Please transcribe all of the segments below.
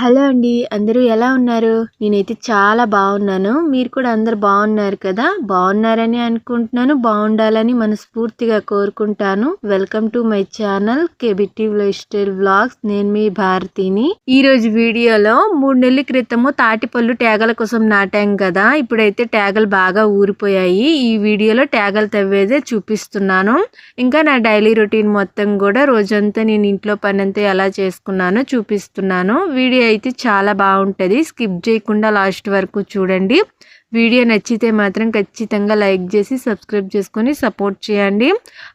Hello అండి అందరూ ఎలా ఉన్నారు? నేనైతే చాలా బాగున్నాను. మీరు కూడా అందరు బాగున్నారు కదా? బాగున్నారని అనుకుంటున్నాను బాగుండాలని మనస్ఫూర్తిగా కోరుకుంటాను. Welcome to my channel KBT life style blogs నేను మీ భారతిని. ఈ రోజు వీడియోలో మూడు నెలల క్రితము తాటిపళ్ళు ట్యాగల కోసం నాటాం కదా? ఇప్పుడైతే ట్యాగలు బాగా ఊరిపోయాయి. ఈ వీడియోలో ట్యాగలు తవ్వేదే చూపిస్తున్నాను. ఇంకా నా డైలీ రొటీన్ మొత్తం కూడా రోజంతా నేను ఇంట్లో పని అంతా ఎలా చేసుకున్నానో చూపిస్తున్నాను. వీడియో అయితే చాలా బాగుంటుంది. స్కిప్ చేయకుండా లాస్ట్ వరకు చూడండి. వీడియో నచ్చితే మాత్రం ఖచ్చితంగా లైక్ చేసి సబ్స్క్రైబ్ చేసుకొని సపోర్ట్ చేయండి.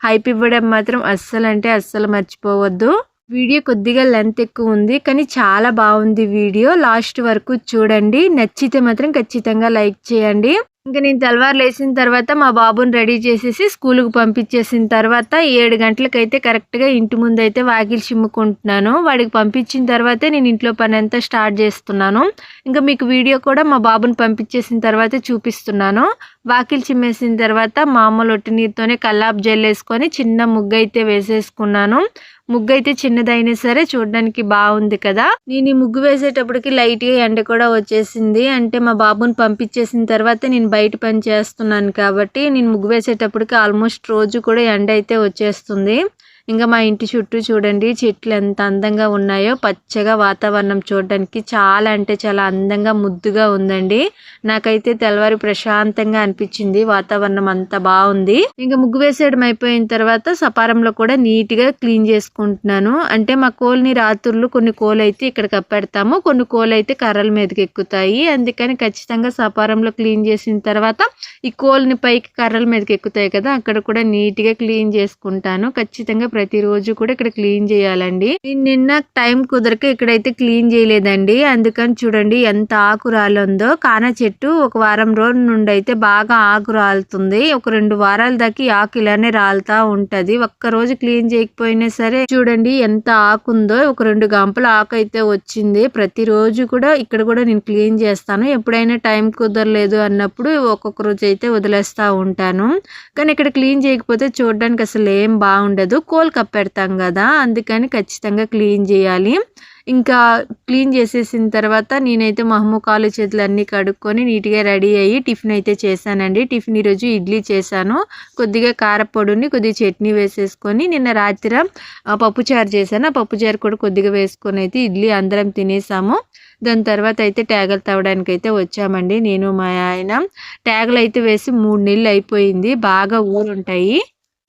హైప్ ఇవ్వడం మాత్రం అస్సలు అంటే అస్సలు మర్చిపోవద్దు. వీడియో కొద్దిగా లెంత్ ఎక్కువ ఉంది కానీ చాలా బాగుంది వీడియో. లాస్ట్ వరకు చూడండి. నచ్చితే మాత్రం ఖచ్చితంగా లైక్ చేయండి. ఇంకా నేను తెల్లవారు లేచిన తర్వాత మా బాబుని రెడీ చేసేసి స్కూల్కి పంపించేసిన తర్వాత ఏడు గంటలకైతే కరెక్ట్గా ఇంటి ముందు అయితే వాకిలి చిమ్ముకుంటున్నాను. వాడికి పంపించిన తర్వాతే నేను ఇంట్లో పని అంతా స్టార్ట్ చేస్తున్నాను. ఇంకా మీకు వీడియో కూడా మా బాబుని పంపించేసిన తర్వాతే చూపిస్తున్నాను. వాకిలి చిమ్మేసిన తర్వాత మామూలు ఒట్టి నీరుతోనే కల్లాపు జల్లేసుకొని చిన్న ముగ్గు అయితే వేసేసుకున్నాను. ముగ్గు అయితే చిన్నదైనా సరే చూడడానికి బాగుంది కదా. నేను ఈ ముగ్గు వేసేటప్పటికి లైట్గా ఎండ కూడా వచ్చేసింది. అంటే మా బాబుని పంపించేసిన తర్వాత నేను బయట పని చేస్తున్నాను కాబట్టి నేను ముగ్గు వేసేటప్పటికి ఆల్మోస్ట్ రోజు కూడా ఎండ అయితే వచ్చేస్తుంది. ఇంకా మా ఇంటి చుట్టూ చూడండి చెట్లు ఎంత అందంగా ఉన్నాయో. పచ్చగా వాతావరణం చూడడానికి చాలా అంటే చాలా అందంగా ముద్దుగా ఉందండి. నాకైతే తెల్లవారి ప్రశాంతంగా అనిపించింది. వాతావరణం అంతా బాగుంది. ఇంకా ముగ్గు వేసేయడం అయిపోయిన తర్వాత సపారంలో కూడా నీట్గా క్లీన్ చేసుకుంటున్నాను. అంటే మా కోల్ని రాత్రులు కొన్ని కోలు అయితే ఇక్కడ కప్పెడతాము. కొన్ని కోలు అయితే కర్రల మీదకి ఎక్కుతాయి. అందుకని ఖచ్చితంగా సపారంలో క్లీన్ చేసిన తర్వాత ఈ కోల్ని పైకి కర్రల మీదకి ఎక్కుతాయి కదా అక్కడ కూడా నీట్గా క్లీన్ చేసుకుంటాను. ఖచ్చితంగా ప్రతిరోజు కూడా ఇక్కడ క్లీన్ చేయాలండి. నిన్న టైం కుదరక ఇక్కడైతే క్లీన్ చేయలేదండి. అందుకని చూడండి ఎంత ఆకు రాలుందో కాన చెట్టు ఒక వారం రోజు నుండి అయితే బాగా ఆకు రాలుతుంది. ఒక రెండు వారాల దాకా ఆకు ఇలానే రాలుతా ఉంటది. ఒక్క రోజు క్లీన్ చేయకపోయినా సరే చూడండి ఎంత ఆకు ఉందో. ఒక రెండు గంపల ఆకు అయితే వచ్చింది. ప్రతిరోజు కూడా ఇక్కడ కూడా నేను క్లీన్ చేస్తాను. ఎప్పుడైనా టైం కుదరలేదు అన్నప్పుడు ఒక్కొక్క రోజు అయితే వదిలేస్తా ఉంటాను. కానీ ఇక్కడ క్లీన్ చేయకపోతే చూడడానికి అసలు ఏం బాగుండదు. కోల్ కోల్ కప్పెడతాం కదా అందుకని ఖచ్చితంగా క్లీన్ చేయాలి. ఇంకా క్లీన్ చేసేసిన తర్వాత నేనైతే మహమ్మ కాలు చేతులు అన్నీ కడుక్కొని నీట్గా రెడీ అయ్యి టిఫిన్ అయితే చేశానండి. టిఫిన్ ఈరోజు ఇడ్లీ చేశాను. కొద్దిగా కారపొడిని కొద్దిగా చట్నీ వేసేసుకొని నిన్న రాత్రి పప్పుచారు చేశాను. ఆ పప్పుచారు కూడా కొద్దిగా వేసుకొని అయితే ఇడ్లీ అందరం తినేసాము. దాని తర్వాత అయితే ట్యాగలు తవ్వడానికి అయితే వచ్చామండి. నేను మా ఆయన ట్యాగలు అయితే వేసి మూడు నెలలు అయిపోయింది. బాగా ఊరుంటాయి.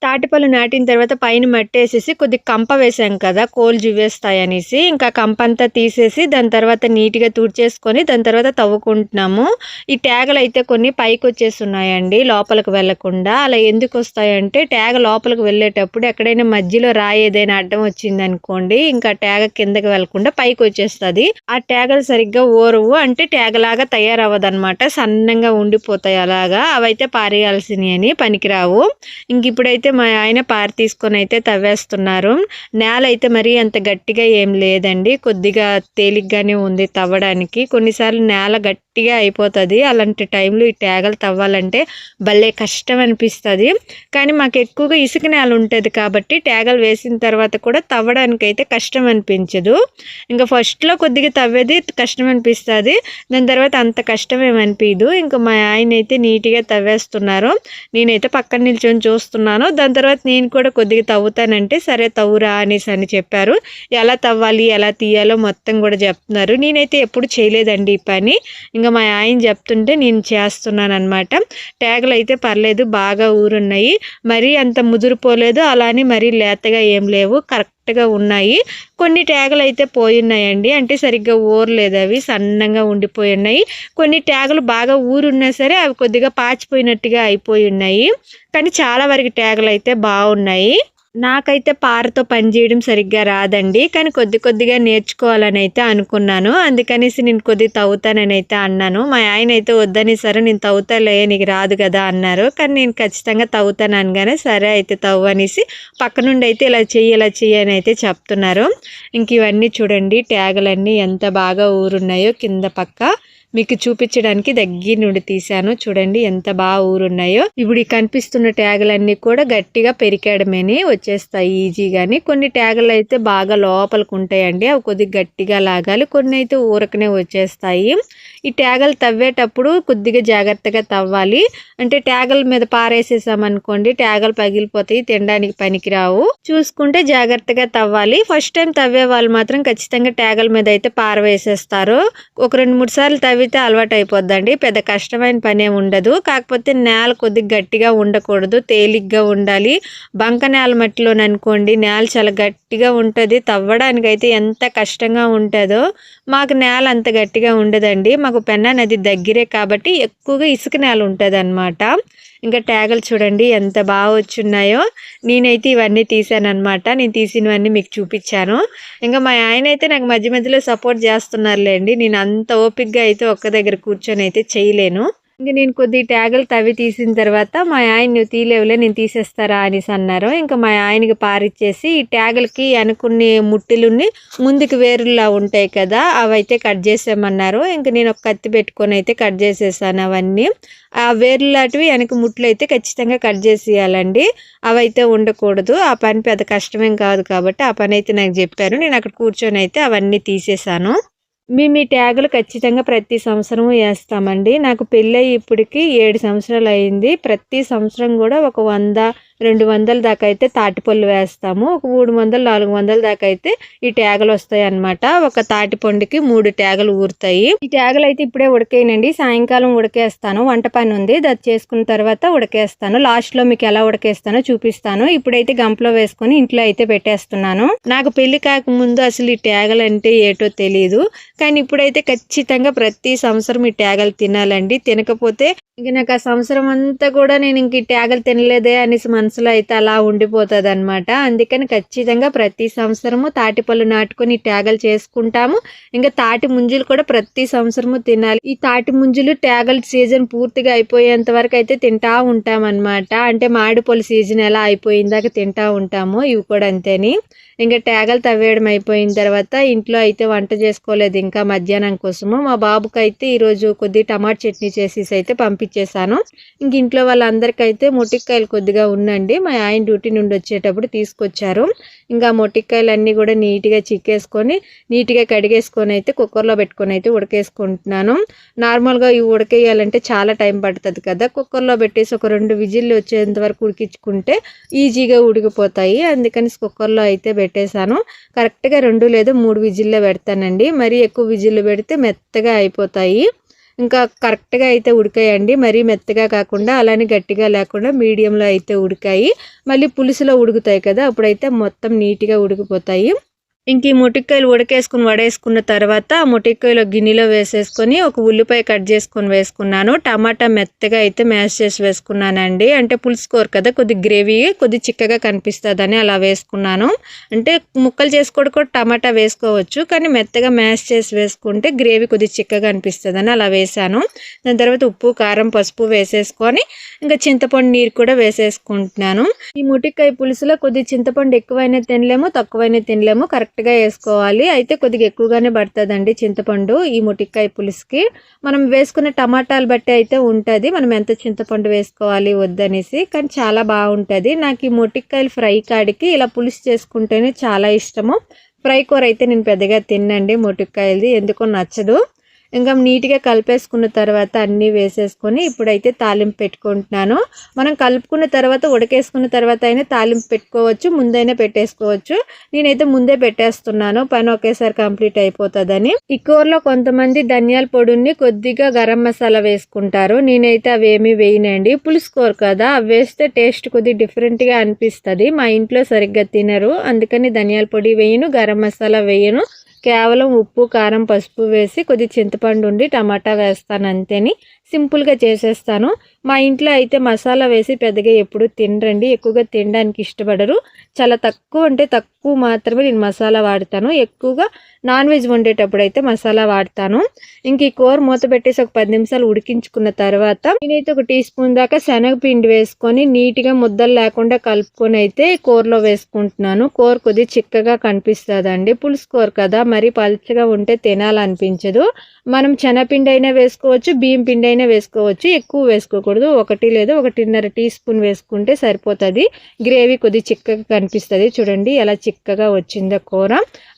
తాటిపళ్ళు నాటిన తర్వాత పైన మట్టి వేసేసి కొద్ది కంప వేసాం కదా కోళ్ళు జివ్వేస్తాయి అనేసి ఇంకా కంప అంతా తీసేసి దాని తర్వాత నీట్గా తుడిచేసుకొని దాని తర్వాత తవ్వుకుంటున్నాము. ఈ ట్యాగలు అయితే కొన్ని పైకి వచ్చేస్తున్నాయండి లోపలికి వెళ్ళకుండా అలా ఎందుకు వస్తాయంటే ట్యాగ లోపలికి వెళ్ళేటప్పుడు ఎక్కడైనా మధ్యలో రాయి ఏదైనా అడ్డం వచ్చింది అనుకోండి ఇంకా ట్యాగ కిందకి వెళ్ళకుండా పైకి వచ్చేస్తుంది ఆ ట్యాగలు సరిగ్గా ఓరవు అంటే ట్యాగ లాగా తయారవ్వదనమాట సన్నంగా ఉండిపోతాయి అలాగా. అవైతే పారేయాల్సినవి అని పనికిరావు. ఇంక ఇప్పుడైతే అయితే మా ఆయన పార తీసుకొని అయితే తవ్వేస్తున్నారు. నేల అయితే మరీ అంత గట్టిగా ఏం లేదండి. కొద్దిగా తేలిగ్గానే ఉంది తవ్వడానికి. కొన్నిసార్లు నేల గట్టి గట్టిగా అయిపోతుంది. అలాంటి టైంలో ఈ ట్యాగలు తవ్వాలంటే భలే కష్టం అనిపిస్తుంది. కానీ మాకు ఎక్కువగా ఇసుక నేల ఉంటుంది కాబట్టి ట్యాగలు వేసిన తర్వాత కూడా తవ్వడానికి అయితే కష్టం అనిపించదు. ఇంకా ఫస్ట్లో కొద్దిగా తవ్వేది కష్టం అనిపిస్తుంది. దాని తర్వాత అంత కష్టం ఏమనిపించదు ఇంకా మా ఆయన అయితే నీట్గా తవ్వేస్తున్నారు. నేనైతే పక్కన నిల్చొని చూస్తున్నాను. దాని తర్వాత నేను కూడా కొద్దిగా తవ్వుతానంటే సరే తవ్వురా అనేసి అని చెప్పారు. ఎలా తవ్వాలి ఎలా తీయాలో మొత్తం కూడా చెప్తున్నారు. నేనైతే ఎప్పుడు చేయలేదండి ఈ పని. ఇంకా ఇంకా మా ఆయన చెప్తుంటే నేను చేస్తున్నాను అనమాట ట్యాగులు అయితే పర్లేదు బాగా ఊరున్నాయి. మరీ అంత ముదురుపోలేదు అలానే మరీ లేతగా ఏం లేవు కరెక్ట్గా ఉన్నాయి. కొన్ని ట్యాగులు అయితే పోయి అంటే సరిగ్గా ఊరలేదు అవి సన్నంగా ఉండిపోయి ఉన్నాయి కొన్ని ట్యాగులు బాగా ఊరున్నా సరే అవి కొద్దిగా పాచిపోయినట్టుగా అయిపోయి ఉన్నాయి. కానీ చాలా వరకు ట్యాగులు అయితే బాగున్నాయి. నాకైతే పారతో పనిచేయడం సరిగ్గా రాదండి కానీ కొద్ది కొద్దిగా నేర్చుకోవాలని అయితే అనుకున్నాను. అందుకనేసి నేను కొద్ది తవ్వుతానని అయితే అన్నాను. మా ఆయన అయితే వద్దని సరే నేను తవ్వుతాలే నీకు రాదు కదా అన్నారు. కానీ నేను ఖచ్చితంగా తవ్వుతాను అనగానే సరే అయితే తవ్వు అనేసి పక్క నుండి అయితే ఇలా చెయ్యి ఇలా చెయ్యి అని అయితే చెప్తున్నారు. ఇంక ఇవన్నీ చూడండి ట్యాగులన్నీ ఎంత బాగా ఊరున్నాయో కింద పక్క. మీకు చూపించడానికి దగ్గర నుండి తీశాను. చూడండి ఎంత బాగా ఊరున్నాయో. ఇప్పుడు ఈ కనిపిస్తున్న ట్యాగులన్నీ కూడా గట్టిగా పెరికేయడమేనే వచ్చేస్తాయి ఈజీగాని. కొన్ని ట్యాగులు అయితే బాగా లోపలికి ఉంటాయండి. అవి కొద్దిగా గట్టిగా లాగాలి. కొన్ని అయితే ఊరకనే వచ్చేస్తాయి. ఈ ట్యాగలు తవ్వేటప్పుడు కొద్దిగా జాగ్రత్తగా తవ్వాలి. అంటే ట్యాగుల మీద పారేసేసామనుకోండి ట్యాగలు పగిలిపోతాయి తినడానికి పనికిరావు. చూసుకుంటే జాగ్రత్తగా తవ్వాలి. ఫస్ట్ టైం తవ్వే వాళ్ళు మాత్రం ఖచ్చితంగా ట్యాగుల మీద అయితే పారవేసేస్తారు. ఒక రెండు మూడు సార్లు తవ్వితే అలవాటు అయిపోద్దండి పెద్ద కష్టమైన పని ఏమి ఉండదు కాకపోతే నేల కొద్దిగా గట్టిగా ఉండకూడదు. తేలిగ్గా ఉండాలి. బంక నేల మట్టిలోననుకోండి నేల చాలా గట్టిగా ఉంటుంది. తవ్వడానికి అయితే ఎంత కష్టంగా ఉంటుందో మాకు నేల అంత గట్టిగా ఉండదండి. మాకు పెన్నా నది దగ్గరే కాబట్టి ఎక్కువగా ఇసుక నేల ఉంటుంది ఇంకా ట్యాగలు చూడండి ఎంత బాగా వచ్చున్నాయో. నేనైతే ఇవన్నీ తీసాను అనమాట నేను తీసినవన్నీ మీకు చూపించాను. ఇంకా మా ఆయన అయితే నాకు మధ్య మధ్యలో సపోర్ట్ చేస్తున్నారులేండి. నేను అంత ఓపిక్గా అయితే ఒక్క దగ్గర కూర్చొని అయితే చేయలేను. ఇంక నేను కొద్ది ట్యాగులు తవ్వి తీసిన తర్వాత మా ఆయన నువ్వు తీలేవులే నేను తీసేస్తారా? అనేసి అన్నారు. ఇంకా మా ఆయనకి పారిచ్చేసి ఈ ట్యాగులకి అనుకునే ముట్టులుని ముందుకు వేరులా ఉంటాయి కదా అవైతే కట్ చేసేయమన్నారు. ఇంక నేను ఒక కత్తి పెట్టుకొని అయితే కట్ చేసేసాను అవన్నీ. ఆ వేర్లాంటివి వెనక ముట్లు అయితే ఖచ్చితంగా కట్ చేసేయాలండి. అవైతే ఉండకూడదు. ఆ పని పెద్ద కష్టమేం కాదు కాబట్టి ఆ పని అయితే నాకు చెప్పారు. నేను అక్కడ కూర్చొని అయితే అవన్నీ తీసేసాను. మేము ఈ ట్యాగులు ఖచ్చితంగా ప్రతి సంవత్సరం వేస్తామండి. నాకు పెళ్ళి ఇప్పటికి ఏడు సంవత్సరాలు అయింది. ప్రతి సంవత్సరం కూడా ఒక వంద రెండు వందల దాకా అయితే తాటిపళ్ళు వేస్తాము. ఒక మూడు వందలు నాలుగు వందల దాకా అయితే ఈ ట్యాగులు వస్తాయి అనమాట ఒక తాటిపండుకి మూడు ట్యాగులు ఊరుతాయి. ఈ ట్యాగులు అయితే ఇప్పుడే ఉడకేయనండి సాయంకాలం ఉడకేస్తాను. వంట పని ఉంది. అది చేసుకున్న తర్వాత ఉడకేస్తాను. లాస్ట్లో మీకు ఎలా ఉడకేస్తానో చూపిస్తాను. ఇప్పుడైతే గంపలో వేసుకొని ఇంట్లో అయితే పెట్టేస్తున్నాను. నాకు పెళ్ళి కాకముందు అసలు ఈ ట్యాగులు అంటే ఏటో తెలియదు కానీ ఇప్పుడైతే ఖచ్చితంగా ప్రతి సంవత్సరం ఈ ట్యాగలు తినాలండి. తినకపోతే ఇంక నాకు ఆ సంవత్సరం అంతా కూడా నేను ఇంక ఈ ట్యాగలు తినలేదే అనేసి మనసులో అయితే అలా ఉండిపోతుంది అనమాట అందుకని ఖచ్చితంగా ప్రతి సంవత్సరము తాటిపళ్ళు నాటుకొని ట్యాగలు చేసుకుంటాము. ఇంకా తాటి ముంజులు కూడా ప్రతి సంవత్సరము తినాలి. ఈ తాటి ముంజులు ట్యాగల సీజన్ పూర్తిగా అయిపోయేంత వరకు అయితే తింటా ఉంటాం అంటే మామిడిపళ్ళు సీజన్ ఎలా అయిపోయిందాక తింటా ఉంటాము. ఇవి కూడా అంతేని. ఇంకా ట్యాగలు తవ్వేయడం అయిపోయిన తర్వాత ఇంట్లో అయితే వంట చేసుకోలేదు ఇంకా మధ్యాహ్నం కోసము. మా బాబుకి అయితే ఈరోజు కొద్ది టమాటా చట్నీ చేసేసి అయితే పంపించేశాను. ఇంక ఇంట్లో వాళ్ళందరికైతే మొట్టికాయలు కొద్దిగా ఉండండి మా ఆయన డ్యూటీ నుండి వచ్చేటప్పుడు తీసుకొచ్చారు. ఇంకా మొట్టికాయలు అన్నీ కూడా నీట్గా చిక్కేసుకొని నీట్గా కడిగేసుకొని అయితే కుక్కర్లో పెట్టుకొని అయితే ఉడకేసుకుంటున్నాను. నార్మల్గా ఇవి ఉడకేయాలంటే చాలా టైం పడుతుంది కదా. కుక్కర్లో పెట్టేసి ఒక రెండు విజిల్లు వచ్చేంత వరకు ఉడికించుకుంటే ఈజీగా ఉడికిపోతాయి. అందుకని కుక్కర్లో అయితే పెట్టేశాను. కరెక్ట్గా రెండు లేదా మూడు విజిల్లో పెడతానండి. మరీ ఎక్కువ విజిల్లు పెడితే మెత్తగా అయిపోతాయి. ఇంకా కరెక్ట్గా అయితే ఉడికాయండి. మరీ మెత్తగా కాకుండా అలానే గట్టిగా లేకుండా మీడియంలో అయితే ఉడికాయి. మళ్ళీ పులుసులో ఉడుకుతాయి కదా అప్పుడైతే మొత్తం నీట్గా ఉడికిపోతాయి. ఇంక ఈ ముటిక్కాయలు ఉడకేసుకుని వడేసుకున్న తర్వాత ఆ ముటిక్కాయలు గిన్నెలో వేసేసుకొని ఒక ఉల్లిపాయ కట్ చేసుకొని వేసుకున్నాను. టమాటా మెత్తగా అయితే మ్యాష్ చేసి వేసుకున్నానండి. అంటే పులుసు కదా కొద్ది గ్రేవీ కొద్ది చిక్కగా కనిపిస్తుందని అలా వేసుకున్నాను. అంటే ముక్కలు చేసుకోవడం కూడా టమాటా వేసుకోవచ్చు కానీ మెత్తగా మ్యాష్ చేసి వేసుకుంటే గ్రేవీ కొద్ది చిక్కగా అనిపిస్తుందని అలా వేసాను దాని తర్వాత ఉప్పు కారం పసుపు వేసేసుకొని ఇంకా చింతపండు నీరు కూడా వేసేసుకుంటున్నాను. ఈ ముటిక్కాయ పులుసులో కొద్ది చింతపండు ఎక్కువైనా తినలేము తక్కువైనా తినలేము కరెక్ట్ కరెక్ట్గా వేసుకోవాలి. అయితే కొద్దిగా ఎక్కువగానే పడుతుందండి చింతపండు ఈ ముటిక్కాయ పులుసుకి. మనం వేసుకునే టమాటాలు బట్టి అయితే ఉంటుంది. మనం ఎంత చింతపండు వేసుకోవాలి వద్దనేసి కానీ చాలా బాగుంటుంది. నాకు ఈ ముటిక్కాయలు ఫ్రై కాడికి ఇలా పులుసు చేసుకుంటేనే చాలా ఇష్టము. ఫ్రై కూర అయితే నేను పెద్దగా తిన్నండి ముటిక్కాయలది. ఎందుకో నచ్చదు. ఇంకా నీట్గా కలిపేసుకున్న తర్వాత అన్నీ వేసేసుకొని ఇప్పుడైతే తాలింపు పెట్టుకుంటున్నాను. మనం కలుపుకున్న తర్వాత ఉడకేసుకున్న తర్వాత అయినా తాలింపు పెట్టుకోవచ్చు ముందైనా పెట్టేసుకోవచ్చు. నేనైతే ముందే పెట్టేస్తున్నాను పని ఒకేసారి కంప్లీట్ అయిపోతుందని. ఈ కూరలో కొంతమంది ధనియాల పొడిని కొద్దిగా గరం మసాలా వేసుకుంటారు. నేనైతే అవి ఏమీ వేయనండి. పులుసు కూర కదా అవి వేస్తే టేస్ట్ కొద్ది డిఫరెంట్గా అనిపిస్తుంది. మా ఇంట్లో సరిగ్గా తినరు అందుకని ధనియాల పొడి వేయను గరం మసాలా వేయను. కేవలం ఉప్పు కారం పసుపు వేసి కొద్ది చింతపండు ఉండి టమాటా వేస్తాను అంతేని సింపుల్గా చేసేస్తాను. మా ఇంట్లో అయితే మసాలా వేసి పెద్దగా ఎప్పుడు తినరండి. ఎక్కువగా తినడానికి ఇష్టపడరు. చాలా తక్కువ అంటే తక్కువ మాత్రమే నేను మసాలా వాడతాను. ఎక్కువగా నాన్ వెజ్ వండేటప్పుడు అయితే మసాలా వాడతాను. ఇంక ఈ కూర మూత పెట్టేసి ఒక పది నిమిషాలు ఉడికించుకున్న తర్వాత నేనైతే ఒక టీ స్పూన్ దాకా శనగపిండి వేసుకొని నీట్గా ముద్దలు లేకుండా కలుపుకొని అయితే కూరలో వేసుకుంటున్నాను. కూర కొద్దిగా చిక్కగా కనిపిస్తుందండి. పులుసు కూర కదా మరీ పలుచగా ఉంటే తినాలనిపించదు. మనం శనగపిండి అయినా వేసుకోవచ్చు బియ్యం పిండి అయినా వేసుకోవచ్చు ఎక్కువ వేసుకోకూడదు. ఒకటి లేదా ఒకటిన్నర టీ స్పూన్ వేసుకుంటే సరిపోతుంది. గ్రేవీ కొద్దిగా చిక్కగా కనిపిస్తుంది. చూడండి ఎలా చిక్కగా వచ్చిందో కూర.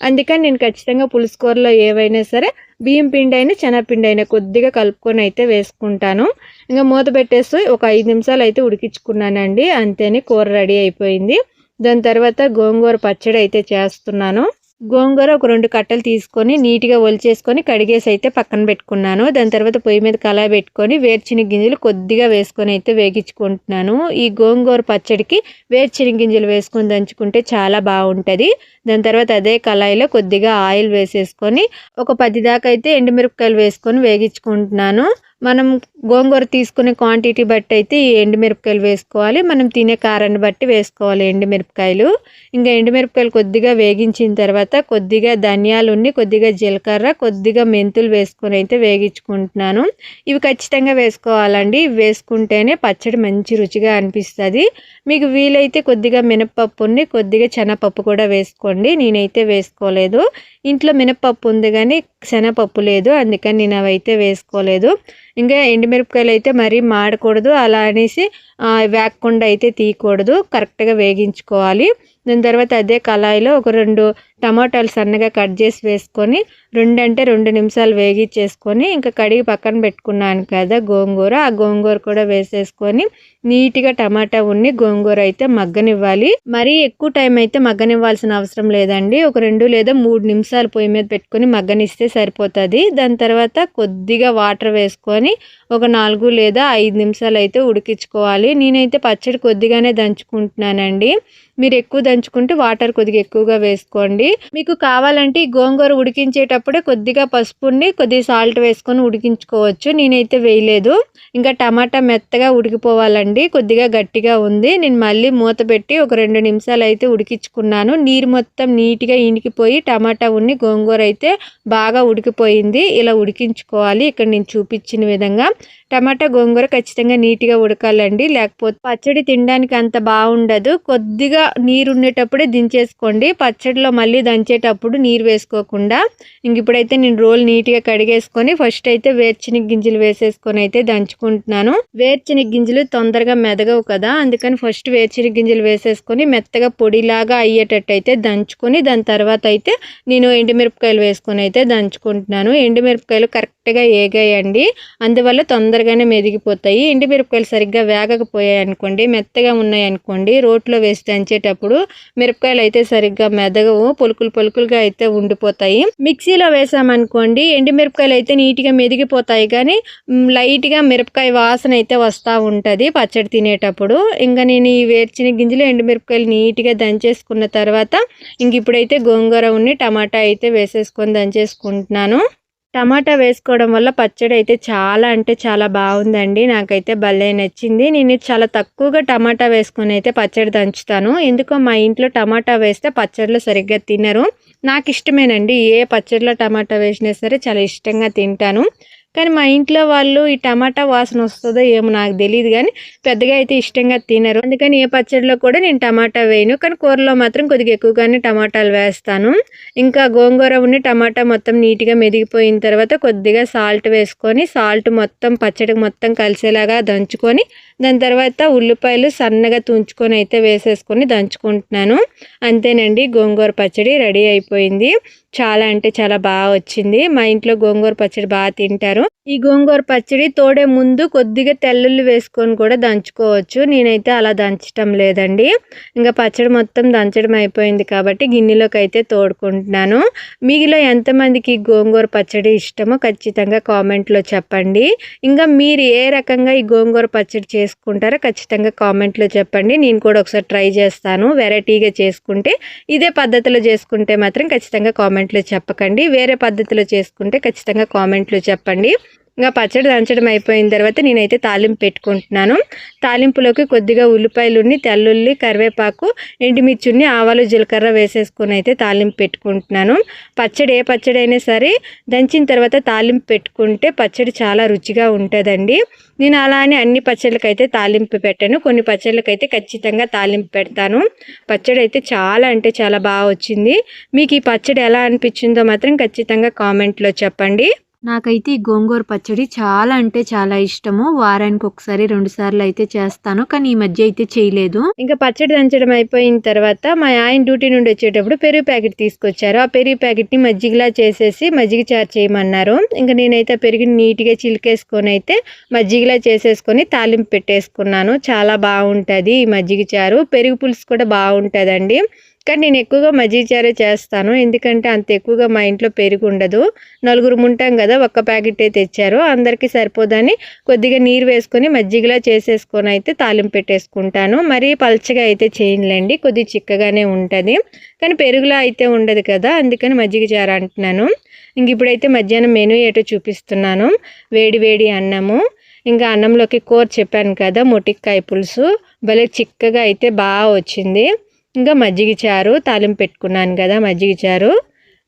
అందుకని నేను ఖచ్చితంగా పులుసు కూరలో ఏవైనా సరే బియ్యం పిండి అయినా శనగపిండి అయినా కొద్దిగా కలుపుకొని అయితే వేసుకుంటాను. ఇంకా మూత పెట్టేసి ఒక ఐదు నిమిషాలు అయితే ఉడికించుకున్నానండి. అంతేనే కూర రెడీ అయిపోయింది. దాని తర్వాత గోంగూర పచ్చడి అయితే చేస్తున్నాను. గోంగూర ఒక రెండు కట్టలు తీసుకొని నీట్గా ఒలిచేసుకొని కడిగేసి అయితే పక్కన పెట్టుకున్నాను. దాని తర్వాత పొయ్యి మీద కళాయి పెట్టుకొని వేరుచిన గింజలు కొద్దిగా వేసుకొని అయితే వేగించుకుంటున్నాను. ఈ గోంగూర పచ్చడికి వేరుచిన గింజలు వేసుకొని దంచుకుంటే చాలా బాగుంటుంది. దాని తర్వాత అదే కళాయిలో కొద్దిగా ఆయిల్ వేసేసుకొని ఒక పది దాకా అయితే ఎండుమిరపకాయలు వేసుకొని వేగించుకుంటున్నాను. మనం గోంగూర తీసుకునే క్వాంటిటీ బట్టి అయితే ఈ ఎండుమిరపకాయలు వేసుకోవాలి. మనం తినే కారాన్ని బట్టి వేసుకోవాలి ఎండుమిరపకాయలు ఇంకా ఎండుమిరపకాయలు కొద్దిగా వేగించిన తర్వాత కొద్దిగా ధనియాలు ఉన్ని కొద్దిగా జీలకర్ర కొద్దిగా మెంతులు వేసుకొని అయితే వేగించుకుంటున్నాను. ఇవి ఖచ్చితంగా వేసుకోవాలండి. ఇవి వేసుకుంటేనే పచ్చడి మంచి రుచిగా అనిపిస్తుంది. మీకు వీలైతే కొద్దిగా మినపప్పుని కొద్దిగా శనగపప్పు కూడా వేసుకోండి. నేనైతే వేసుకోలేదు. ఇంట్లో మినపప్పు ఉంది కానీ శనగపప్పు లేదు. అందుకని నేను అవైతే వేసుకోలేదు. ఇంకా ఎండుమిరపకాయలు అయితే మరీ మాడకూడదు. అలా అనేసి వేగకుండా అయితే తీయకూడదు. కరెక్ట్గా వేగించుకోవాలి. దాని తర్వాత అదే కళాయిలో ఒక రెండు టమాటాలు సన్నగా కట్ చేసి వేసుకొని రెండు అంటే రెండు నిమిషాలు వేగించేసుకొని ఇంకా కడిగి పక్కన పెట్టుకున్నాను కదా గోంగూర. ఆ గోంగూర కూడా వేసేసుకొని నీట్గా టమాటా ఉన్ని గోంగూర అయితే మగ్గనివ్వాలి. మరీ ఎక్కువ టైం అయితే మగ్గనివ్వాల్సిన అవసరం లేదండి. ఒక రెండు లేదా మూడు నిమిషాలు పొయ్యి మీద పెట్టుకొని మగ్గనిస్తే సరిపోతుంది. దాని తర్వాత కొద్దిగా వాటర్ వేసుకొని ఒక నాలుగు లేదా ఐదు నిమిషాలు అయితే ఉడికించుకోవాలి. నేనైతే పచ్చడి కొద్దిగానే దంచుకుంటున్నానండి. మీరు ఎక్కువ దంచుకుంటే వాటర్ కొద్దిగా ఎక్కువగా వేసుకోండి. మీకు కావాలంటే ఈ గోంగూర ఉడికించేటప్పుడే కొద్దిగా పసుపుని కొద్దిగా సాల్ట్ వేసుకొని ఉడికించుకోవచ్చు. నేనైతే వేయలేదు. ఇంకా టమాటా మెత్తగా ఉడికిపోవాలండి. కొద్దిగా గట్టిగా ఉంది. నేను మళ్ళీ మూత పెట్టి ఒక రెండు నిమిషాలు అయితే ఉడికించుకున్నాను. నీరు మొత్తం నీట్గా ఇనికిపోయి టమాటా ఉన్ని గోంగూర అయితే బాగా ఉడికిపోయింది. ఇలా ఉడికించుకోవాలి. ఇక్కడ నేను చూపించిన విధంగా టమాటా గోంగూర ఖచ్చితంగా నీట్గా ఉడకాలండి. లేకపోతే పచ్చడి తినడానికి అంత బాగుండదు. కొద్దిగా నీరు ఉండేటప్పుడే దించేసుకోండి. పచ్చడిలో మళ్ళీ దంచేటప్పుడు నీరు వేసుకోకుండా. ఇంక ఇప్పుడైతే నేను రోల్ నీట్గా కడిగేసుకొని ఫస్ట్ అయితే వేర్చిన గింజలు వేసేసుకొని అయితే దంచుకుంటున్నాను. వేర్చిన గింజలు తొందరగా మెదగవు కదా అందుకని ఫస్ట్ వేర్చిన గింజలు వేసేసుకొని మెత్తగా పొడిలాగా అయ్యేటట్టు అయితే దంచుకొని దాని తర్వాత అయితే నేను ఎండుమిరపకాయలు వేసుకొని అయితే దంచుకుంటున్నాను. ఎండుమిరపకాయలు కరెక్ట్గా ఏగాయండి. అందువల్ల తొందరగానే మెదిగిపోతాయి. ఎండుమిరపకాయలు సరిగ్గా వేగకపోయాయి అనుకోండి మెత్తగా ఉన్నాయి అనుకోండి రోట్లో వేసి దంచే దంచేటప్పుడు మిరపకాయలు అయితే సరిగ్గా మెదగవు. పొలుకులు పొలుకులుగా అయితే ఉండిపోతాయి. మిక్సీలో వేసామనుకోండి ఎండుమిరపకాయలు అయితే నీట్గా మెదిగిపోతాయి. కానీ లైట్గా మిరపకాయ వాసన అయితే వస్తూ ఉంటుంది పచ్చడి తినేటప్పుడు. ఇంకా నేను ఈ వేర్చిన గింజలు ఎండుమిరపకాయలు నీట్గా దంచేసుకున్న తర్వాత ఇంక ఇప్పుడైతే గోంగూర ఉన్ని టమాటా అయితే వేసేసుకొని దంచేసుకుంటున్నాను. టమాటా వేసుకోవడం వల్ల పచ్చడి అయితే చాలా అంటే చాలా బాగుందండి. నాకైతే భలే నచ్చింది. నేను చాలా తక్కువగా టమాటా వేసుకొని అయితే పచ్చడి దంచుతాను. ఎందుకో మా ఇంట్లో టమాటా వేస్తే పచ్చడిలో సరిగ్గా తినరు. నాకు ఇష్టమేనండి ఏ పచ్చడిలో టమాటా వేసినా సరే చాలా ఇష్టంగా తింటాను. కానీ మా ఇంట్లో వాళ్ళు ఈ టమాటా వాసన వస్తుందో ఏమో నాకు తెలియదు కానీ పెద్దగా అయితే ఇష్టంగా తినరు. అందుకని ఏ పచ్చడిలో కూడా నేను టమాటా వేయను. కానీ కూరలో మాత్రం కొద్దిగా ఎక్కువగానే టమాటాలు వేస్తాను. ఇంకా గోంగూర ఉండి టమాటా మొత్తం నీట్గా మెదిగిపోయిన తర్వాత కొద్దిగా సాల్ట్ వేసుకొని సాల్ట్ మొత్తం పచ్చడికి మొత్తం కలిసేలాగా దంచుకొని దాని తర్వాత ఉల్లిపాయలు సన్నగా తుంచుకొని అయితే వేసేసుకొని దంచుకుంటున్నాను. అంతేనండి గోంగూర పచ్చడి రెడీ అయిపోయింది. చాలా అంటే చాలా బాగా వచ్చింది. మా ఇంట్లో గోంగూర పచ్చడి బాగా తింటారు. ఈ గోంగూర పచ్చడి తోడే ముందు కొద్దిగా తెల్లుల్లి వేసుకొని కూడా దంచుకోవచ్చు. నేనైతే అలా దంచటం లేదండి. ఇంకా పచ్చడి మొత్తం దంచడం అయిపోయింది కాబట్టి గిన్నెలోకి అయితే తోడుకుంటున్నాను. మీలో ఎంతమందికి గోంగూర పచ్చడి ఇష్టమో ఖచ్చితంగా కామెంట్లో చెప్పండి. ఇంకా మీరు ఏ రకంగా ఈ గోంగూర పచ్చడి చేసుకుంటారో ఖచ్చితంగా కామెంట్లో చెప్పండి. నేను కూడా ఒకసారి ట్రై చేస్తాను వెరైటీగా చేసుకుంటే. ఇదే పద్ధతిలో చేసుకుంటే మాత్రం ఖచ్చితంగా కామెంట్లో చెప్పకండి. వేరే పద్ధతిలో చేసుకుంటే ఖచ్చితంగా కామెంట్లో చెప్పండి. ఇంకా పచ్చడి దంచడం అయిపోయిన తర్వాత నేనైతే తాలింపు పెట్టుకుంటున్నాను. తాలింపులోకి కొద్దిగా ఉల్లిపాయలుని తెల్లుల్లి కరివేపాకు ఎండుమిర్చుని ఆవాలు జీలకర్ర వేసేసుకొని అయితే తాలింపు పెట్టుకుంటున్నాను. పచ్చడి ఏ పచ్చడి అయినా సరే దంచిన తర్వాత తాలింపు పెట్టుకుంటే పచ్చడి చాలా రుచిగా ఉంటుందండి. నేను అలా అని అన్ని పచ్చళ్ళకైతే తాలింపు పెట్టాను. కొన్ని పచ్చళ్ళకైతే ఖచ్చితంగా తాలింపు పెడతాను. పచ్చడి అయితే చాలా అంటే చాలా బాగా వచ్చింది. మీకు ఈ పచ్చడి ఎలా అనిపించిందో మాత్రం ఖచ్చితంగా కామెంట్లో చెప్పండి. నాకైతే ఈ గోంగూర పచ్చడి చాలా అంటే చాలా ఇష్టము. వారానికి ఒకసారి రెండు సార్లు అయితే చేస్తాను. కానీ ఈ మధ్య అయితే చేయలేదు. ఇంకా పచ్చడి దంచడం అయిపోయిన తర్వాత మా ఆయన డ్యూటీ నుండి వచ్చేటప్పుడు పెరుగు ప్యాకెట్ తీసుకొచ్చారు. ఆ పెరుగు ప్యాకెట్ని మజ్జిగలా చేసేసి మజ్జిగ చారు చేయమన్నారు. ఇంకా నేనైతే ఆ నీట్గా చిలికేసుకొని అయితే మజ్జిగలా చేసేసుకొని తాలింపు పెట్టేసుకున్నాను. చాలా బాగుంటుంది ఈ మజ్జిగ చారు. పెరుగు పులుసు కూడా బాగుంటుందండి. కానీ నేను ఎక్కువగా మజ్జిగారే చేస్తాను. ఎందుకంటే అంత ఎక్కువగా మా ఇంట్లో పెరుగు ఉండదు. నలుగురు ఉంటాం కదా ఒక్క ప్యాకెట్ అయితే తెచ్చారు. అందరికీ సరిపోదని కొద్దిగా నీరు వేసుకొని మజ్జిగలా చేసేసుకొని అయితే తాలింపు పెట్టేసుకుంటాను. మరీ పల్చగా అయితే చేయనులేండి కొద్దిగా చిక్కగానే ఉంటుంది. కానీ పెరుగులా అయితే ఉండదు కదా అందుకని మజ్జిగ చారు అంటున్నాను. ఇంక ఇప్పుడైతే మధ్యాహ్నం మెనూ ఏటో చూపిస్తున్నాను. వేడి వేడి అన్నము. ఇంకా అన్నంలోకి కూర చెప్పాను కదా మొటిక్కాయ పులుసు. భలే చిక్కగా అయితే బాగా వచ్చింది. ఇంకా మజ్జిగ చారు తాలింపు పెట్టుకున్నాను కదా మజ్జిగ చారు.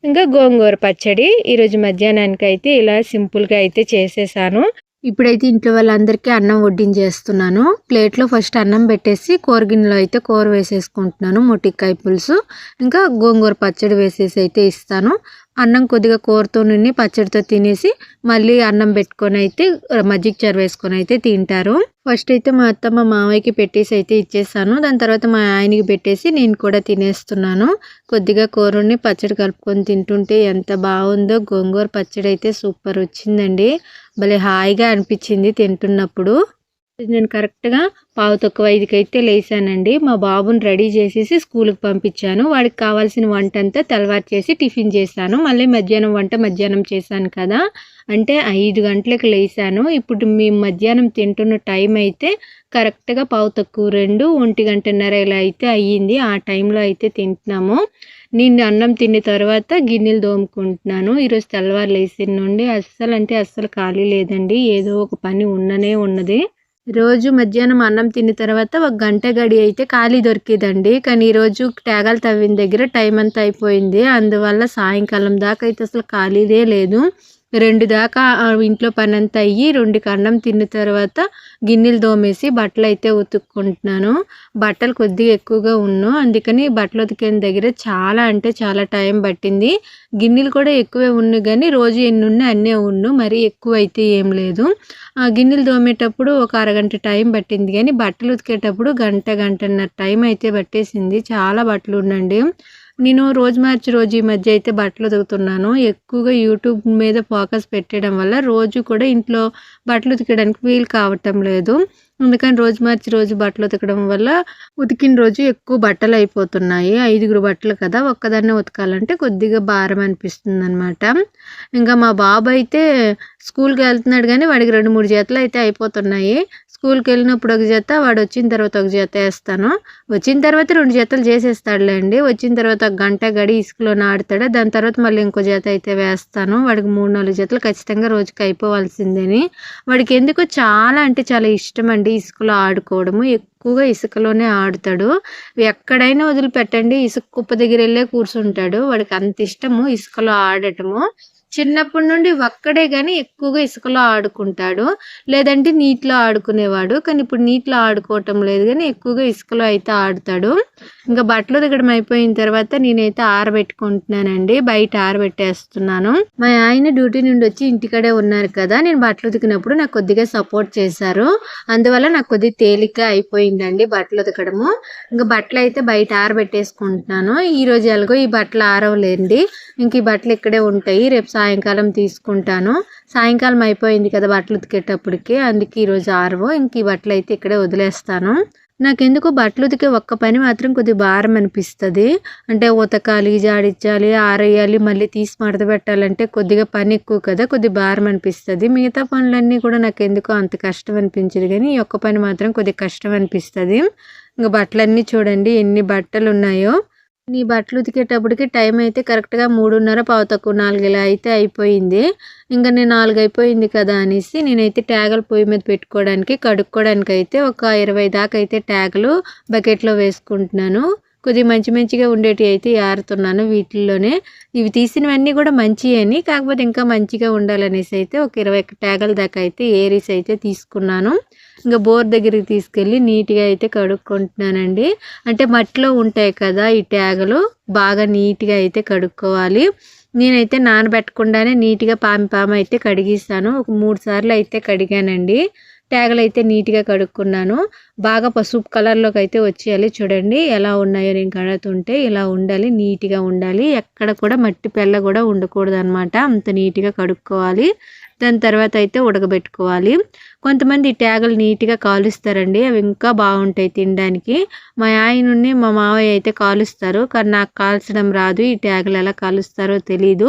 ఇంకా గోంగూర పచ్చడి. ఈరోజు మధ్యాహ్నానికి అయితే ఇలా సింపుల్గా అయితే చేసేసాను. ఇప్పుడైతే ఇంట్లో వాళ్ళందరికీ అన్నం వడ్డించేస్తున్నాను. ప్లేట్లో ఫస్ట్ అన్నం పెట్టేసి కూర గిన్నెలో అయితే కూర వేసేసుకుంటున్నాను. మొటిక్కాయ పులుసు. ఇంకా గోంగూర పచ్చడి వేసేసి అయితే ఇస్తాను. అన్నం కొద్దిగా కూరతో నుండి పచ్చడితో తినేసి మళ్ళీ అన్నం పెట్టుకొని అయితే మజ్జిగ చారు వేసుకొని అయితే తింటారు. ఫస్ట్ అయితే మా అత్త మా మామయ్యకి పెట్టేసి అయితే ఇచ్చేసాను. దాని తర్వాత మా ఆయనకి పెట్టేసి నేను కూడా తినేస్తున్నాను. కొద్దిగా కూరని పచ్చడి కలుపుకొని తింటుంటే ఎంత బాగుందో గోంగూర పచ్చడి అయితే సూపర్ వచ్చిందండి. భలే హాయిగా అనిపించింది తింటున్నప్పుడు. నేను కరెక్ట్గా పావు తక్కువ ఐదుకి అయితే లేసానండి. మా బాబుని రెడీ చేసేసి స్కూల్కి పంపించాను. వాడికి కావాల్సిన వంట అంతా తెల్లవారు చేసి టిఫిన్ చేశాను. మళ్ళీ మధ్యాహ్నం వంట మధ్యాహ్నం చేశాను కదా. అంటే ఐదు గంటలకు లేసాను. ఇప్పుడు మేము మధ్యాహ్నం తింటున్న టైం అయితే కరెక్ట్గా పావు తక్కువ రెండు ఒంటి గంటన్నర ఇలా అయితే అయ్యింది. ఆ టైంలో అయితే తింటున్నాము. నేను అన్నం తిన్న తర్వాత గిన్నెలు దోముకుంటున్నాను ఈరోజు తెల్లవారు లేసిన నుండి అస్సలు అంటే అస్సలు ఖాళీ లేదండి. ఏదో ఒక పని ఉన్ననే ఉన్నది. రోజు మధ్యాహ్నం అన్నం తిన్న తర్వాత ఒక గంట గడి అయితే ఖాళీ దొరికేదండి. కానీ ఈరోజు ట్యాగాలు తవ్విన దగ్గర టైం అంతా అయిపోయింది. అందువల్ల సాయంకాలం దాకా అయితే అసలు ఖాళీదే లేదు. రెండు దాకా ఇంట్లో పని అంతా అయ్యి రెండు కన్నం తిన్న తర్వాత గిన్నెలు దోమేసి బట్టలు అయితే ఉతుక్కుంటున్నాను. బట్టలు కొద్దిగా ఎక్కువగా ఉన్ను. అందుకని బట్టలు ఉతికిన దగ్గర చాలా అంటే చాలా టైం పట్టింది. గిన్నెలు కూడా ఎక్కువే ఉన్ను కానీ రోజు ఎన్ని ఉన్నాయి అన్నీ ఉన్ను. మరీ ఎక్కువ అయితే ఏం లేదు. ఆ గిన్నెలు దోమేటప్పుడు ఒక అరగంట టైం పట్టింది కానీ బట్టలు ఉతికేటప్పుడు గంట గంటన్నర టైం అయితే పట్టేసింది. చాలా బట్టలు ఉండండి నేను రోజు మార్చి రోజు ఈ మధ్య అయితే బట్టలు ఉతుకుతున్నాను. ఎక్కువగా యూట్యూబ్ మీద ఫోకస్ పెట్టడం వల్ల రోజు కూడా ఇంట్లో బట్టలు ఉతికడానికి వీలు కావటం లేదు. అందుకని రోజు మార్చి రోజు బట్టలు ఉతకడం వల్ల ఉతికిన రోజు ఎక్కువ బట్టలు అయిపోతున్నాయి. ఐదుగురు బట్టలు కదా ఒక్కదాన్నే ఉతకాలంటే కొద్దిగా భారం అనిపిస్తుంది అనమాట ఇంకా మా బాబు అయితే స్కూల్కి వెళ్తున్నాడు కానీ వాడికి రెండు మూడు జతలు అయితే అయిపోతున్నాయి. స్కూల్కి వెళ్ళినప్పుడు ఒక జత వాడు వచ్చిన తర్వాత ఒక జత వేస్తాను. వచ్చిన తర్వాత రెండు జతలు చేసేస్తాడులేండి. వచ్చిన తర్వాత ఒక గంట గడి ఇసుకలో ఆడతాడు దాని తర్వాత మళ్ళీ ఇంకో జత అయితే వేస్తాను. వాడికి మూడు నాలుగు జతలు ఖచ్చితంగా రోజుకి అయిపోవాల్సిందని. వాడికి ఎందుకో చాలా అంటే చాలా ఇష్టం అండి ఇసుకలో ఆడుకోవడము. ఎక్కువగా ఇసుకలోనే ఆడుతాడు. ఎక్కడైనా వదిలిపెట్టండి. ఇసుక కుప్ప దగ్గర వెళ్ళే కూర్చుంటాడు. వాడికి అంత ఇష్టము ఇసుకలో ఆడటము. చిన్నప్పటి నుండి ఒక్కడే కానీ ఎక్కువగా ఇసుకలో ఆడుకుంటాడు. లేదంటే నీటిలో ఆడుకునేవాడు. కానీ ఇప్పుడు నీటిలో ఆడుకోవటం లేదు కానీ ఎక్కువగా ఇసుకలో అయితే ఆడతాడు. ఇంకా బట్టలు దిగడం అయిపోయిన తర్వాత నేనైతే ఆరబెట్టుకుంటున్నానండి. బయట ఆరబెట్టేస్తున్నాను. మా ఆయన డ్యూటీ నుండి వచ్చి ఇంటికడే ఉన్నారు కదా నేను బట్టలు దిగినప్పుడు నాకు కొద్దిగా సపోర్ట్ చేశారు. అందువల్ల నాకు కొద్దిగా తేలిక అయిపోయిందండి బట్టలు ఉతకడము. ఇంకా బట్టలు అయితే బయట ఆరబెట్టేసుకుంటున్నాను. ఈ రోజు ఎలాగో ఈ బట్టలు ఆరవలేండి. ఇంక ఈ బట్టలు ఇక్కడే ఉంటాయి. రేపు సాయంకాలం తీసుకుంటాను. సాయంకాలం అయిపోయింది కదా బట్టలు ఉతికేటప్పటికి. అందుకే ఈరోజు ఆరవు. ఇంక ఈ బట్టలు అయితే ఇక్కడే వదిలేస్తాను. నాకెందుకు బట్టలు ఉతికే ఒక్క పని మాత్రం కొద్ది భారం అనిపిస్తుంది. అంటే ఉతకాలి జాడించాలి ఆరేయాలి మళ్ళీ తీసి మడత పెట్టాలంటే కొద్దిగా పని ఎక్కువ కదా కొద్ది భారం అనిపిస్తుంది. మిగతా పనులన్నీ కూడా నాకు ఎందుకో అంత కష్టం అనిపించదు కానీ ఈ ఒక్క పని మాత్రం కొద్ది కష్టం అనిపిస్తుంది. ఇంకా బట్టలన్నీ చూడండి ఎన్ని బట్టలు ఉన్నాయో. నీ బట్టలు ఉతికేటప్పటికి టైం అయితే కరెక్ట్గా మూడున్నర పావు తక్కువ నాలుగు ఇలా అయితే అయిపోయింది. ఇంకా నేను నాలుగు అయిపోయింది కదా అనేసి నేనైతే ట్యాగులు పొయ్యి మీద పెట్టుకోవడానికి కడుక్కోవడానికి అయితే ఒక ఇరవై దాకా అయితే ట్యాగులు బకెట్లో వేసుకుంటున్నాను. కొద్దిగా మంచి మంచిగా ఉండేటివి అయితే ఆరుతున్నాను వీటిల్లోనే. ఇవి తీసినవన్నీ కూడా మంచివని కాకపోతే ఇంకా మంచిగా ఉండాలనేసి అయితే ఒక ఇరవై ట్యాగల దాకా అయితే ఏరీస్ అయితే తీసుకున్నాను. ఇంకా బోర్ దగ్గరికి తీసుకెళ్ళి నీట్గా అయితే కడుక్కుంటున్నానండి. అంటే మట్టిలో ఉంటాయి కదా ఈ ట్యాగలు బాగా నీట్గా అయితే కడుక్కోవాలి. నేనైతే నానబెట్టకుండానే నీట్గా పామి పాము అయితే కడిగిస్తాను ఒక మూడు సార్లు అయితే కడిగానండి. ట్యాగులు అయితే నీట్గా కడుక్కున్నాను. బాగా పసుపు కలర్లోకి అయితే వచ్చేయాలి. చూడండి ఎలా ఉన్నాయో నేను కడుతుంటే ఇలా ఉండాలి నీట్గా ఉండాలి. ఎక్కడ కూడా మట్టి పెళ్ళ కూడా ఉండకూడదు అనమాట అంత నీట్గా కడుక్కోవాలి. దాని తర్వాత అయితే ఉడకబెట్టుకోవాలి. కొంతమంది ట్యాగులు నీట్గా కాలుస్తారండి. అవి ఇంకా బాగుంటాయి తినడానికి. మా ఆయనుని మా మావయ్య అయితే కాలుస్తారు. కానీ నాకు కాల్చడం రాదు. ఈ ట్యాగులు ఎలా కాలుస్తారో తెలీదు.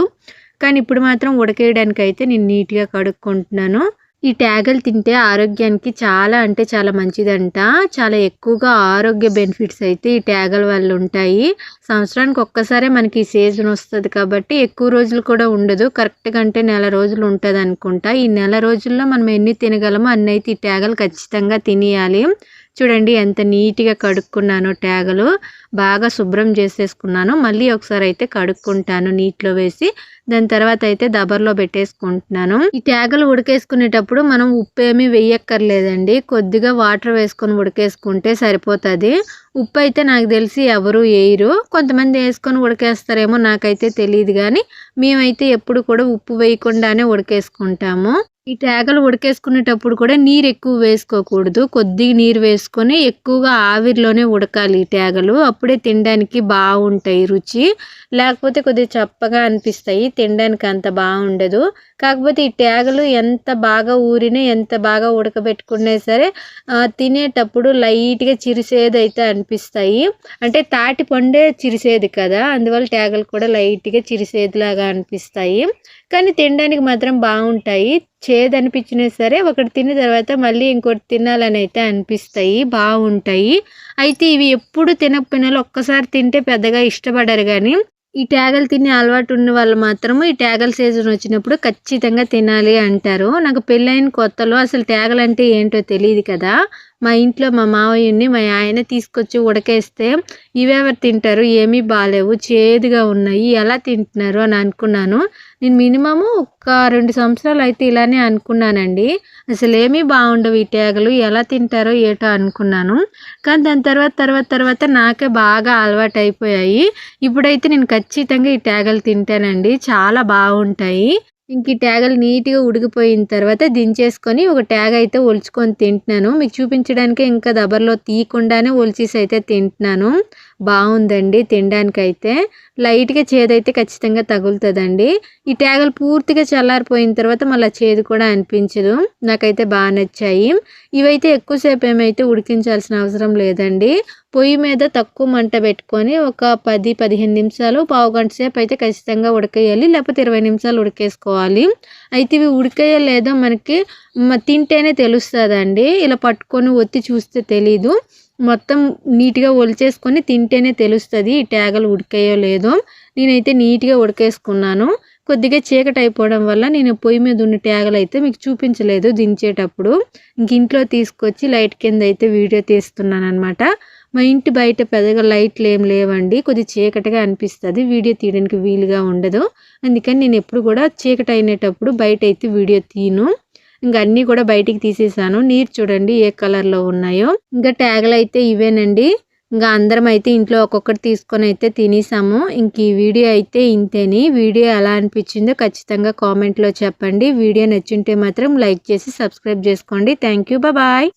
కానీ ఇప్పుడు మాత్రం ఉడకేయడానికి అయితే నేను నీట్గా కడుక్కుంటున్నాను. ఈ ట్యాగలు తింటే ఆరోగ్యానికి చాలా అంటే చాలా మంచిదంట. చాలా ఎక్కువగా ఆరోగ్య బెనిఫిట్స్ అయితే ఈ ట్యాగల వల్ల ఉంటాయి. సంవత్సరానికి ఒక్కసారే మనకి ఈ సీజన్ వస్తుంది కాబట్టి ఎక్కువ రోజులు కూడా ఉండదు. కరెక్ట్గా అంటే నెల రోజులు ఉంటుంది అనుకుంటా. ఈ నెల రోజుల్లో మనం ఎన్ని తినగలమో అన్ని అయితే ఈ ట్యాగలు ఖచ్చితంగా తినేయాలి. చూడండి ఎంత నీట్గా కడుక్కున్నాను ట్యాగలు. బాగా శుభ్రం చేసేసుకున్నాను. మళ్ళీ ఒకసారి అయితే కడుక్కుంటాను నీటిలో వేసి. దాని తర్వాత అయితే దబర్లో పెట్టేసుకుంటున్నాను. ఈ ట్యాగలు ఉడికేసుకునేటప్పుడు మనం ఉప్పు ఏమీ వేయక్కర్లేదండి. కొద్దిగా వాటర్ వేసుకొని ఉడికేసుకుంటే సరిపోతుంది. ఉప్పు అయితే నాకు తెలిసి ఎవరు వేయరు. కొంతమంది వేసుకొని ఉడికేస్తారేమో నాకైతే తెలియదు కానీ మేమైతే ఎప్పుడు కూడా ఉప్పు వేయకుండానే ఉడికేసుకుంటాము. ఈ ట్యాగలు ఉడికేసుకునేటప్పుడు కూడా నీరు ఎక్కువ వేసుకోకూడదు. కొద్దిగా నీరు వేసుకొని ఎక్కువగా ఆవిరిలోనే ఉడకాలి ఈ ట్యాగలు. అప్పుడే తినడానికి బాగుంటాయి రుచి. లేకపోతే కొద్దిగా చప్పగా అనిపిస్తాయి తినడానికి అంత బాగుండదు. కాకపోతే ఈ ట్యాగలు ఎంత బాగా ఊరినా ఎంత బాగా ఉడకబెట్టుకున్నా సరే తినేటప్పుడు లైట్గా చిరిసేది అయితే అనిపిస్తాయి. అంటే తాటి పండే చిరిసేది కదా అందువల్ల ట్యాగలు కూడా లైట్గా చిరిసేదిలాగా అనిపిస్తాయి. కానీ తినడానికి మాత్రం బాగుంటాయి. చేదనిపించినా సరే ఒకటి తిన్న తర్వాత మళ్ళీ ఇంకోటి తినాలని అయితే అనిపిస్తాయి బాగుంటాయి. అయితే ఇవి ఎప్పుడు తినకపోయినా ఒక్కసారి తింటే పెద్దగా ఇష్టపడరు కానీ ఈ ట్యాగలు తినే అలవాటు ఉన్న వాళ్ళు మాత్రము ఈ ట్యాగల్ సీజన్ వచ్చినప్పుడు ఖచ్చితంగా తినాలి అంటారు. నాకు పెళ్ళైన కొత్తలో అసలు ట్యాగలు అంటే ఏంటో తెలియదు కదా. మా ఇంట్లో మా మావయ్యని మా ఆయన తీసుకొచ్చి ఉడకేస్తే ఇవెవరు తింటారు? ఏమీ బాగాలేవు చేదుగా ఉన్నాయి ఎలా తింటున్నారు అని అనుకున్నాను. నేను మినిమము ఒక రెండు సంవత్సరాలు అయితే ఇలానే అనుకున్నానండి. అసలు ఏమీ బాగుండవు ఈ ట్యాగలు ఎలా తింటారో ఏటో అనుకున్నాను. కానీ దాని తర్వాత తర్వాత తర్వాత నాకే బాగా అలవాటు అయిపోయాయి ఇప్పుడైతే నేను ఖచ్చితంగా ఈ ట్యాగలు తింటానండి. చాలా బాగుంటాయి. ఇంక ఈ ట్యాగలు నీట్గా ఉడికిపోయిన తర్వాత దించేసుకొని ఒక ట్యాగ్ అయితే ఒలుచుకొని తింటున్నాను. మీకు చూపించడానికి ఇంకా దబర్లో తీయకుండానే ఒలిచేసి అయితే తింటున్నాను. బాగుందండి తినడానికైతే. లైట్గా చేదైతే ఖచ్చితంగా తగులుతుందండి. ఈ ట్యాగలు పూర్తిగా చల్లారిపోయిన తర్వాత మళ్ళీ చేదు కూడా అనిపించదు. నాకైతే బాగా నచ్చాయి. ఇవైతే ఎక్కువసేపు ఏమైతే ఉడికించాల్సిన అవసరం లేదండి. పొయ్యి మీద తక్కువ మంట పెట్టుకొని ఒక పది పదిహేను నిమిషాలు పావు గంట సేపు అయితే ఖచ్చితంగా ఉడకేయాలి. లేకపోతే ఇరవై నిమిషాలు ఉడికేసుకోవాలి. అయితే ఇవి ఉడికేయో లేదో మనకి తింటేనే తెలుస్తుందండి. ఇలా పట్టుకొని ఒత్తి చూస్తే తెలీదు. మొత్తం నీట్గా ఒలిచేసుకొని తింటేనే తెలుస్తుంది ఈ ట్యాగలు ఉడికాయో లేదో. నేనైతే నీట్గా ఉడికేసుకున్నాను. కొద్దిగా చీకటి అయిపోవడం వల్ల నేను పొయ్యి మీద ఉన్న ట్యాగలు అయితే మీకు చూపించలేదు దించేటప్పుడు. ఇంక ఇంట్లో తీసుకొచ్చి లైట్ కింద అయితే వీడియో తీస్తున్నాను అనమాట మా ఇంటి బయట పెద్దగా లైట్లు ఏం లేవండి. కొద్ది చీకటిగా అనిపిస్తుంది. వీడియో తీయడానికి వీలుగా ఉండదు. అందుకని నేను ఎప్పుడు కూడా చీకటి అయినప్పుడు బయట అయితే వీడియో తీను ఇంకా అన్నీ కూడా బయటికి తీసేసాను. నీరు చూడండి ఏ కలర్లో ఉన్నాయో. ఇంకా ట్యాగులు అయితే ఇవేనండి. ఇంకా అందరం అయితే ఇంట్లో ఒక్కొక్కటి తీసుకొని అయితే తినేసాము. ఇంక ఈ వీడియో అయితే ఇంతేని. వీడియో ఎలా అనిపించిందో ఖచ్చితంగా కామెంట్లో చెప్పండి. వీడియో నచ్చుంటే మాత్రం లైక్ చేసి సబ్స్క్రైబ్ చేసుకోండి. Thank you. బాయ్